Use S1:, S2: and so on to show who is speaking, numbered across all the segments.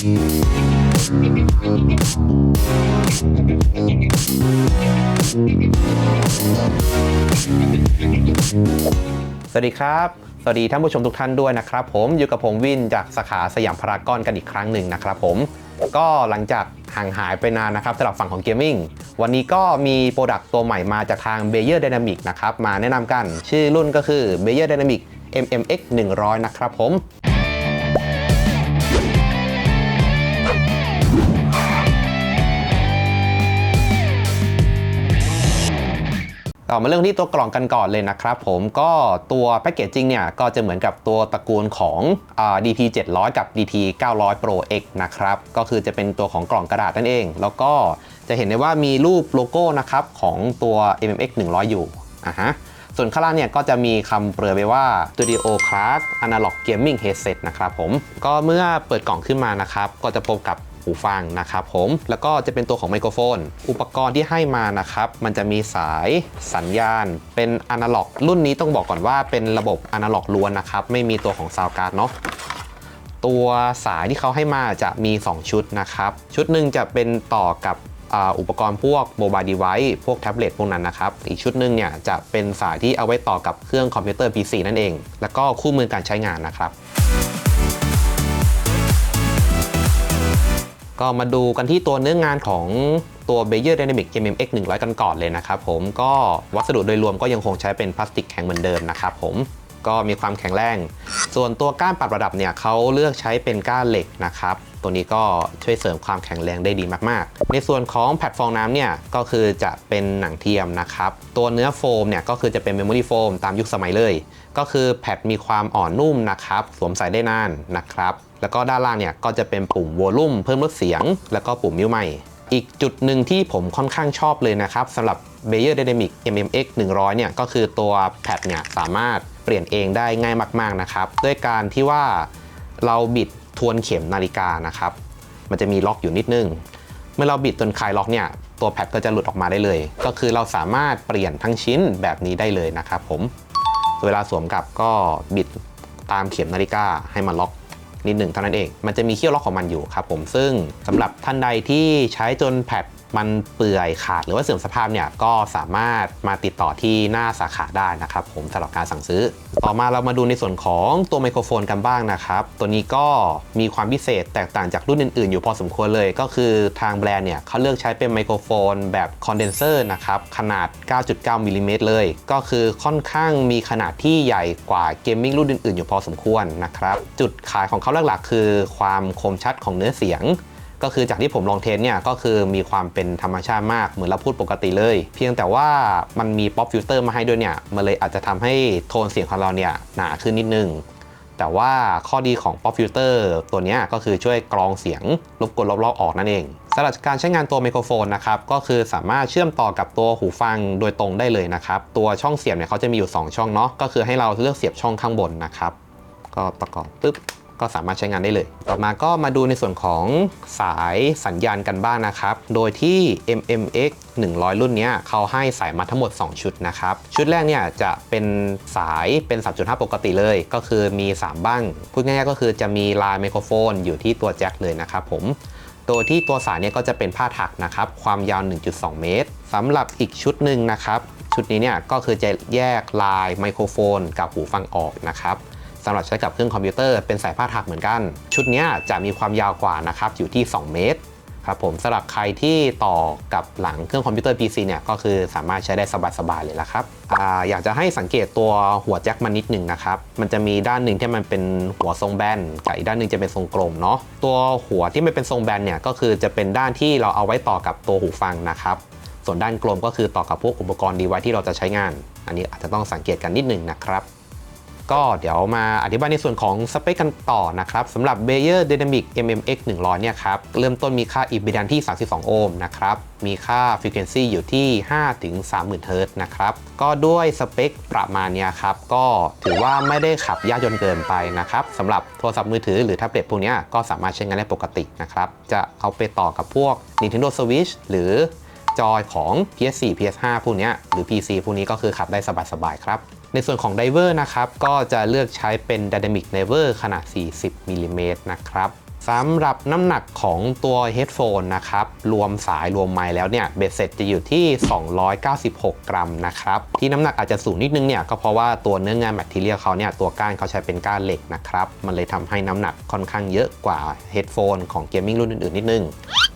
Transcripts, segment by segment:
S1: สวัสดีครับ สวัสดีท่านผู้ชมทุกท่านด้วยนะครับผมอยู่กับผมวินจากสาขาสยามพารากอนกันอีกครั้งหนึ่งนะครับผมก็หลังจากห่างหายไปนานนะครับสำหรับฝั่งของเกมมิ่งวันนี้ก็มีโปรดักต์ตัวใหม่มาจากทาง b a y e r Dynamic นะครับ มาแนะนำกัน ชื่อรุ่นก็คือ b a y e r Dynamic MMX 100 นะครับผม ต่อมาเรื่องที่ตัวกล่องกันก่อนเลยนะครับผมก็ตัวแพคเกจจิ้งเนี่ยก็จะเหมือนกับตัวตระกูลของอ่า DT 700 กับ DT 900 Pro X นะครับก็คือจะเป็นตัวของกล่องกระดาษนั่นเอง แล้วก็จะเห็นได้ว่ามีรูปโลโก้นะครับของตัว MMX 100 อยู่อะฮะส่วนข้างล่างเนี่ยก็จะมีคำเปรยไว้ว่า Studio Class Analog Gaming Headset นะครับผม ก็เมื่อเปิดกล่องขึ้นมานะครับ ก็จะพบกับ หูฟังนะครับผมแล้วก็จะเป็นตัวของไมโครโฟน อุปกรณ์ที่ให้มานะครับ มันจะมีสายสัญญาณ เป็นอนาล็อก รุ่นนี้ต้องบอกก่อนว่าเป็นระบบอนาล็อกล้วนนะครับ ไม่มีตัวของซาวการ์ดเนาะตัวสายที่เขาให้มาจะมี 2 ชุดนะครับ ชุดหนึ่งจะเป็นต่อกับอุปกรณ์พวกโมบายดีไว c e พวกแท็บเล็ตพวกนั้นนะครับ อีกชุดหนึ่งเนี่ยจะเป็นสายที่เอาไว้ต่อกับเครื่องคอมพิวเตอร์ PC นั่นเอง แล้วก็คู่มือการใช้งานนะครับ ก็มาดูกันที่ตัวเนื้องานของตัว b a y e r Dynamic MMX 100 กันก่อนเลยนะครับผมก็วัสดุโดยรวมก็ยังคงใช้เป็นพลาสติกแข็งเหมือนเดิมนะครับผมก็มีความแข็งแรง ส่วนตัวก้านปรับระดับเนี่ยเขาเลือกใช้เป็นก้านเหล็กนะครับ ตัวนี้ก็ช่วยเสริมความแข็งแรงได้ดีมากๆ ในส่วนของแพลตฟอร์มน้ำเนี่ยก็คือจะเป็นหนังเทียมนะครับ ตัวเนื้อโฟมเนี่ยก็คือจะเป็นเมมโมรี่โฟมตามยุคสมัยเลย ก็คือแพดมีความอ่อนนุ่มนะครับ สวมใส่ได้นานนะครับ แล้วก็ด้านล่างเนี่ยก็จะเป็นปุ่มวอลลุ่มเพิ่มลดเสียง แล้วก็ปุ่มมิวใหม่อีกจุดหนึ่งที่ผมค่อนข้างชอบเลยนะครับสำหรับ b a y e r Dynamic MMX 100 เนี่ยก็คือตัวแพดเนี่ยสามารถเปลี่ยนเองได้ง่ายมากๆนะครับ ด้วยการที่ว่าเราบิดทวนเข็มนาฬิกานะครับ มันจะมีล็อกอยู่นิดนึง เมื่อเราบิดจนคลายล็อกเนี่ยตัวแพดก็จะหลุดออกมาได้เลย ก็คือเราสามารถเปลี่ยนทั้งชิ้นแบบนี้ได้เลยนะครับผมเวลาสวมกลับก็บิดตามเข็มนาฬิกาให้มันล็อก นิดหนึ่งเท่านั้นเอง มันจะมีเขี้ยวล็อกของมันอยู่ครับผมซึ่งสำหรับท่านใดที่ใช้จนแพด มันเปื่อยขาดหรือว่าเสื่อมสภาพเนี่ยก็สามารถมาติดต่อที่หน้าสาขาได้นะครับผมสำหรับการสั่งซื้อ ต่อมาเรามาดูในส่วนของตัวไมโครโฟนกันบ้างนะครับ ตัวนี้ก็มีความพิเศษแตกต่างจากรุ่นอื่นๆ อยู่พอสมควรเลย ก็คือทางแบรนด์เนี่ยเขาเลือกใช้เป็นไมโครโฟนแบบคอนเดนเซอร์นะครับขนาด 9.9มิลลิเมตรเลย ก็คือค่อนข้างมีขนาดที่ใหญ่กว่าเกมมิ่งรุ่นอื่นๆ อยู่พอสมควรนะครับจุดขายของเขาหลักๆ คือความคมชัดของเนื้อเสียง ก็คือจากที่ผมลองเทสเนี่ยก็คือมีความเป็นธรรมชาติมากเหมือนเราพูดปกติเลย เพียงแต่ว่ามันมีป๊อปฟิลเตอร์มาให้ด้วยเนี่ยมันเลยอาจจะทำให้โทนเสียงของเราเนี่ยหนาขึ้นนิดนึงแต่ว่าข้อดีของ Pop Filter ตัวนี้ก็คือช่วยกรองเสียงรบกวนรอบๆออกนั่นเองสำหรับการใช้งานตัวไมโครโฟนนะครับก็คือสามารถเชื่อมต่อกับตัวหูฟังโดยตรงได้เลยนะครับตัวช่องเสียบเนี่ยเขาจะมีอยู่ 2 ช่องเนาะก็คือให้เราเลือกเสียบช่องข้างบนนะครับก็ประกอบปุ๊บ ก็สามารถใช้งานได้เลย ต่อมาก็มาดูในส่วนของสายสัญญาณกันบ้างนะครับ โดยที่ MMX 100 รุ่นนี้เขาให้สายมาทั้งหมด 2 ชุดนะครับ ชุดแรกเนี่ยจะเป็นสายเป็น 3.5 ปกติเลย ก็คือมี 3 บ้าง พูดง่ายๆก็คือจะมีลายไมโครโฟนอยู่ที่ตัวแจ็คเลยนะครับผมโดยที่ตัวสายเนี่ยก็จะเป็นผ้าถักนะครับ ความยาว 1.2 เมตรสำหรับอีกชุดหนึ่งนะครับ ชุดนี้เนี่ยก็คือจะแยกลายไมโครโฟนกับหูฟังออกนะครับ สำหรับใช้กับเครื่องคอมพิวเตอร์เป็นสายผ้าถักเหมือนกัน ชุดนี้จะมีความยาวกว่านะครับอยู่ที่ 2 เมตรครับผมสำหรับใครที่ต่อกับหลังเครื่องคอมพิวเตอร์ PC เนี่ยก็คือสามารถใช้ได้สบายๆเลยละครับออยากจะให้สังเกตตัวหัวแจ็คมันนิดหนึ่งนะครับ มันจะมีด้านหนึ่งที่มันเป็นหัวทรงแบนกับอีกด้านหนึ่งจะเป็นทรงกลมเนาะตัวหัวที่ไม่เป็นทรงแบนเนี่ยก็คือจะเป็นด้านที่เราเอาไว้ต่อกับตัวหูฟังนะครับ ส่วนด้านกลมก็คือต่อกับพวกอุปกรณ์ดีไวที่เราจะใช้งาน อันนี้อาจจะต้องสังเกตกันนิดหนึ่งนะครับ ก็เดี๋ยวมาอธิบายในส่วนของสเปคกันต่อนะครับสำหรับ b a y e r Dynamic MMX 100 เนี่ยครับ เริ่มต้นมีค่า impedance ที่ 32 โอห์มนะครับ มีค่า frequency อยู่ที่5ถึง30,000 เฮิรตซ์นะครับ ก็ด้วยสเปคประมาณนี้ครับ ก็ถือว่าไม่ได้ขับยากจนเกินไปนะครับสำหรับโทรศัพท์มือถือหรือแท็บเล็ตพวกนี้ก็สามารถใช้งานได้ปกตินะครับ จะเอาไปต่อกับพวก Nintendo Switch หรือจอยของ PS4 PS5 พวกนี้หรือ PC พวกนี้ก็คือขับได้สบายๆครับ ในส่วนของไดเวอร์นะครับ ก็จะเลือกใช้เป็น Dynamic Diver ขนาด 40มิลลิเมตรนะครับสำหรับน้ำหนักของตัว headphone นะครับ รวมสายรวมไมค์แล้วเนี่ย เบ็ดเสร็จจะอยู่ที่ 296 กรัมนะครับ ที่น้ำหนักอาจจะสูงนิดนึงเนี่ย ก็เพราะว่าตัวเนื้องานแมทเทียลเขาเนี่ย ตัวก้านเขาใช้เป็นก้านเหล็กนะครับ มันเลยทำให้น้ำหนักค่อนข้างเยอะกว่า headphone ของเกมมิ่งรุ่นอื่นๆ นิดนึง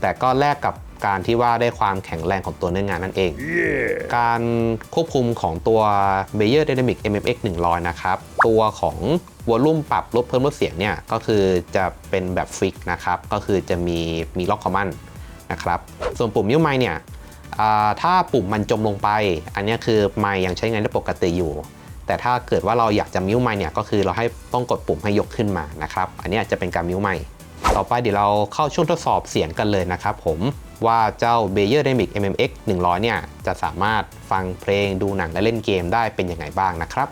S1: แต่ก็แลกกับ การที่ว่าได้ความแข็งแรงของตัวเนื้องานนั่นเองการควบคุมของตัว b e y e r Dynamic MFX 100 นะครับ ตัวของวอลลุ่มปรับลดเพิ่มลดเสียงเนี่ยก็คือจะเป็นแบบฟิกนะครับ ก็คือจะมีมีล็อกคอมมานด์นะครับ ส่วนปุ่มยิ้วไม้เนี่ยอ่าถ้าปุ่มมันจมลงไป อันเนี้ยคือไม้ยังใช้งานได้ปกติอยู่ แต่ถ้าเกิดว่าเราอยากจะมิ้วไม้เนี่ยก็คือเราให้ต้องกดปุ่มให้ยกขึ้นมานะครับ อันเนี้ยจะเป็นการมิ้วไม้ต่อไปเดี๋ยวเราเข้าช่วงทดสอบเสียงกันเลยนะครับผม ว่าเจ้า b e y e r Dynamic MMX 100 เนี่ย จะสามารถฟังเพลงดูหนังและเล่นเกมได้เป็นยังไงบ้างนะครับ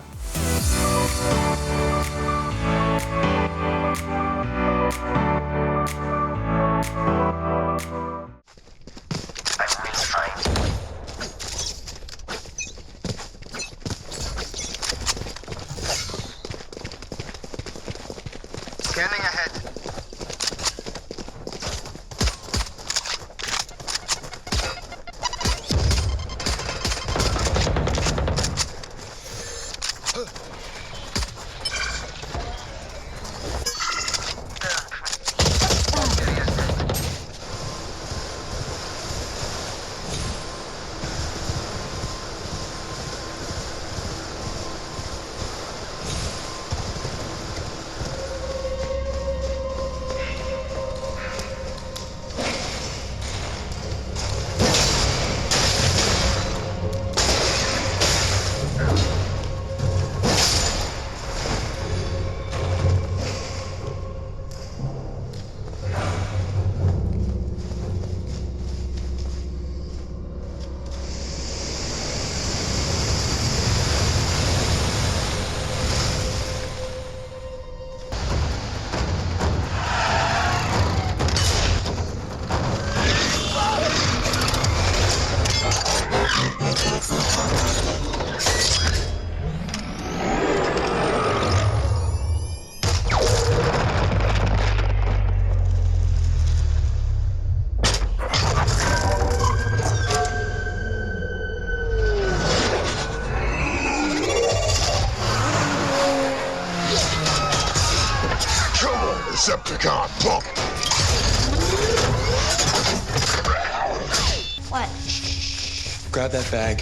S2: that bag.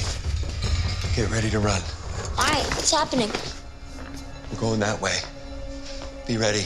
S2: Get ready to run.
S3: All right, What's happening?
S2: We're going that way. Be ready.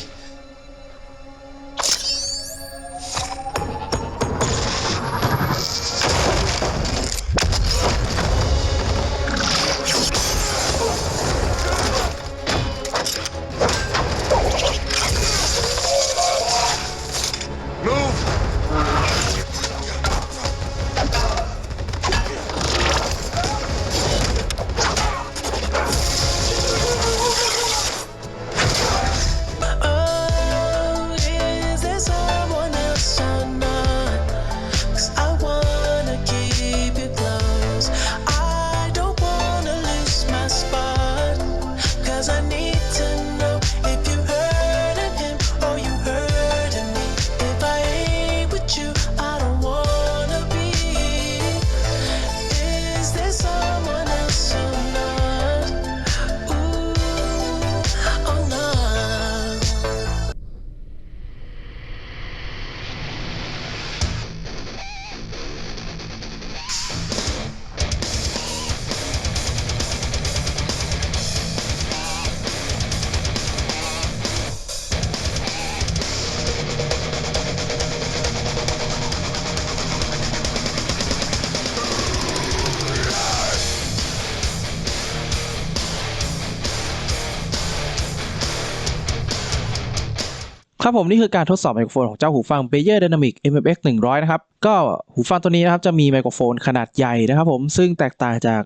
S4: ครับผมนี่คือการทดสอบไมโครโฟนของเจ้าหูฟัง b e y e r Dynamic MFX 100 นะครับ ก็หูฟังตัวนี้นะครับจะมีไมโครโฟนขนาดใหญ่นะครับผมซึ่งแตกต่างจาก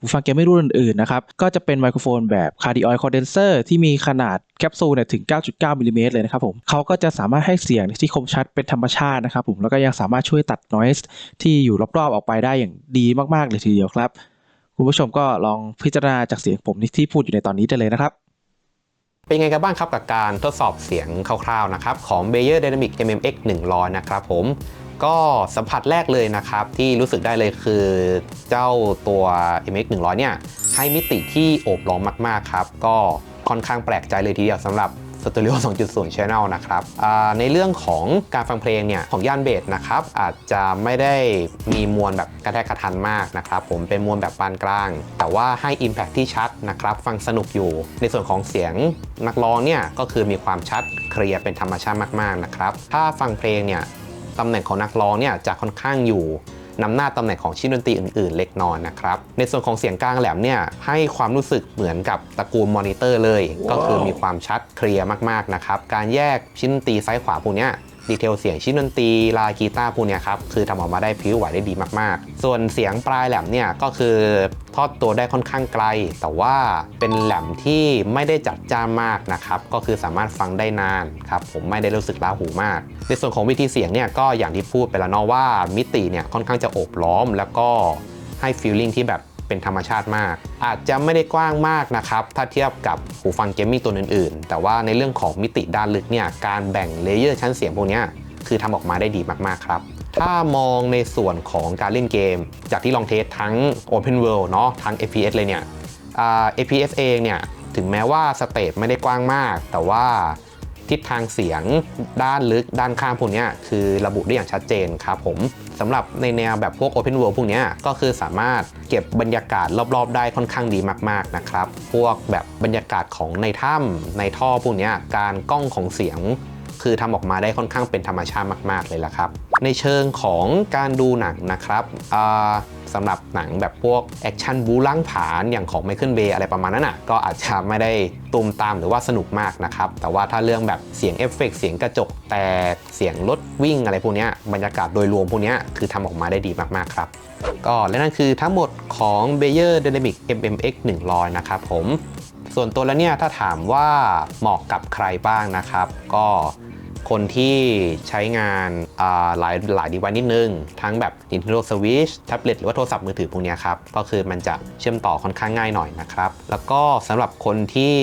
S4: หูฟังเกมไม่รุ่นอื่นๆนะครับ ก็จะเป็นไมโครโฟนแบบ Cardioid Condenser ที่มีขนาดแคปซูลเนี่ยถึง 9.9มิลลิเมตรเลยนะครับผมเขาก็จะสามารถให้เสียงที่คมชัดเป็นธรรมชาตินะครับผมแล้วก็ยังสามารถช่วยตัด noise ที่อยู่รอบๆออกไปได้อย่างดีมากๆเลยทีเดียวครับ คุณผู้ชมก็ลองพิจารณาจากเสียงผมที่พูดอยู่ในตอนนี้ได้เลยนะครับ
S1: เป็นไงกันบ้างครับกับการทดสอบเสียงคร่าวๆนะครับของ Bayer Dynamic MMX 100 นะครับผมก็สัมผัสแรกเลยนะครับ ที่รู้สึกได้เลยคือเจ้าตัว MX 100 เนี่ย ให้มิติที่โอบล้อมมาก ๆ ครับ ก็ค่อนข้างแปลกใจเลยทีเดียวสำหรับ Stereo 2.0 Channel นะครับในเรื่องของการฟังเพลงเนี่ยของย่านเบสนะครับอาจจะไม่ได้มีมวลแบบกระแทกกระทันมากนะครับผมเป็นมวลแบบปานกลาง แต่ว่าให้ Impact ที่ชัดนะครับฟังสนุกอยู่ ในส่วนของเสียงนักร้องเนี่ยก็คือมีความชัดเคลียร์เป็นธรรมชาติมากๆนะครับถ้าฟังเพลงเนี่ยตำแหน่งของนักร้องเนี่ยจะค่อนข้างอยู่ นำหน้าตำแหน่งของชิ้นดนตรีอื่น ๆ เล็กน้อยนะครับ ในส่วนของเสียงกลางแหลมเนี่ยให้ความรู้สึกเหมือนกับตระกูลมอนิเตอร์เลย ก็คือมีความชัดเคลียร์มากๆนะครับ การแยกชิ้นดนตรีซ้ายขวาพวกนี้ ดีเทลเสียงชิ้นดนตรีลายกีตาร์พวกนี้ครับคือทำออกมาได้พิ้วไหวได้ดีมากๆ ส่วนเสียงปลายแหลมเนี่ยก็คือทอดตัวได้ค่อนข้างไกล แต่ว่าเป็นแหลมที่ไม่ได้จัดจ้านมากนะครับก็คือสามารถฟังได้นานครับผมไม่ได้รู้สึกล้าหูมาก ในส่วนของวิธีเสียงเนี่ยก็อย่างที่พูดไปแล้วเนาะว่ามิติเนี่ยค่อนข้างจะโอบล้อมแล้วก็ให้ฟีลลิ่งที่แบบ เป็นธรรมชาติมาก อาจจะไม่ได้กว้างมากนะครับ ถ้าเทียบกับหูฟังเกมมิ่งตัวอื่นๆ แต่ว่าในเรื่องของมิติด้านลึกเนี่ยการแบ่งเลเยอร์ชั้นเสียงพวกนี้คือทำออกมาได้ดีมากๆครับถ้ามองในส่วนของการเล่นเกม จากที่ลองเทสทั้ง Open World เนาะทั้ง FPS เลยเนี่ย FPS เองเนี่ยถึงแม้ว่าสเตจไม่ได้กว้างมาก แต่ว่าทิศทางเสียงด้านลึกด้านข้างพวกนี้คือระบุได้อย่างชัดเจนครับผม สำหรับในแนวแบบพวก Open World พวกนี้ก็คือสามารถเก็บบรรยากาศรอบๆ ได้ค่อนข้างดีมากๆนะครับ พวกแบบบรรยากาศของในถ้ำในท่อพวกนี้การกล้องของเสียง คือทำออกมาได้ค่อนข้างเป็นธรรมชาติมาก ๆ เลยละครับ ในเชิงของการดูหนังนะครับอ่า สำหรับหนังแบบพวกแอคชั่นบูล้างผาญอย่างของไมเคิลเบย์อะไรประมาณนั้นอะก็อาจจะไม่ได้ตูมตามหรือว่าสนุกมากนะครับแต่ว่าถ้าเรื่องแบบเสียงเอฟเฟกต์เสียงกระจกแตกเสียงรถวิ่งอะไรพวกนี้บรรยากาศโดยรวมพวกนี้คือทำออกมาได้ดีมากๆครับก็และนั่นคือทั้งหมดของ Bayer Dynamic MMX 100 นะครับผม ส่วนตัวแล้วเนี่ยถ้าถามว่าเหมาะกับใครบ้างนะครับ ก็ คนที่ใช้งานหลายหลายดีไวนิดนึง ทั้งแบบ Nintendo Switch แท็บเล็ตหรือว่าโทรศัพท์มือถือพวกนี้ครับ ก็คือมันจะเชื่อมต่อค่อนข้างง่ายหน่อยนะครับ แล้วก็สำหรับคนที่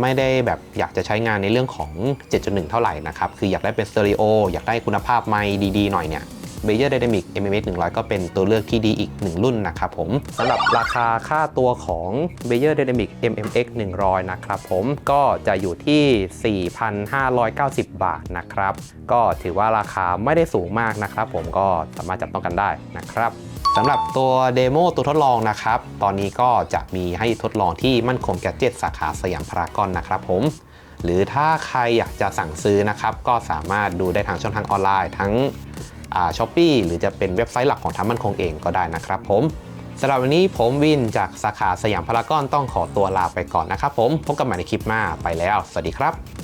S1: ไม่ได้แบบอยากจะใช้งานในเรื่องของ 7.1 เท่าไหร่นะครับ คืออยากได้เป็นสเตอริโออยากได้คุณภาพไมค์ดีๆ หน่อยเนี่ย Bayer Dynamic MMX 100 ก็เป็นตัวเลือกที่ดีอีกหนึ่งรุ่นนะครับผมสำหรับราคาค่าตัวของ Bayer Dynamic MMX 100 นะครับผมก็จะอยู่ที่ 4,590 บาทนะครับ ก็ถือว่าราคาไม่ได้สูงมากนะครับผมก็สามารถจับต้องกันได้นะครับสำหรับตัวเดโมตัวทดลองนะครับ ตอนนี้ก็จะมีให้ทดลองที่มั่นคงแกดเจ็ตสาขาสยามพารากอนนะครับผม หรือถ้าใครอยากจะสั่งซื้อนะครับ ก็สามารถดูได้ทางช่องทางออนไลน์ทั้ง ช้อปปีหรือจะเป็นเว็บไซต์หลักของทางมั่นคงเองก็ได้นะครับผมสำหรับวันนี้ผมวินจากสาขาสยามพารากอนต้องขอตัวลาไปก่อนนะครับผมพบกันใหม่ในคลิปหน้าไปแล้ว สวัสดีครับ